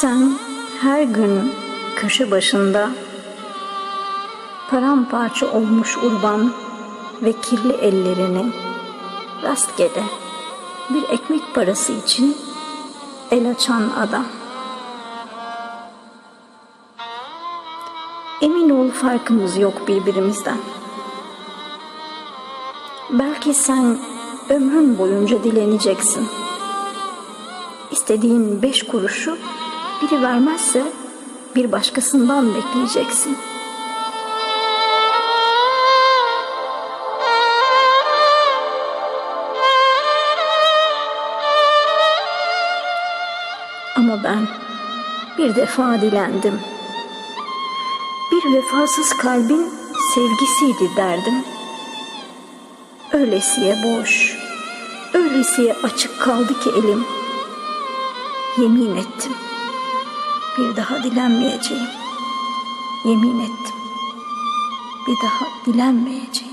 Sen her gün köşe başında paramparça olmuş urban ve kirli ellerini rastgele bir ekmek parası için el açan adam. Emin ol farkımız yok birbirimizden. Belki sen ömrün boyunca dileneceksin. İstediğin beş kuruşu biri vermezse bir başkasından bekleyeceksin. Ama ben bir defa dilendim. Bir vefasız kalbin sevgisiydi derdim. Öylesiye boş, öylesiye açık kaldı ki elim. Yemin ettim. Bir daha dilenmeyeceğim. Yemin ettim. Bir daha dilenmeyeceğim.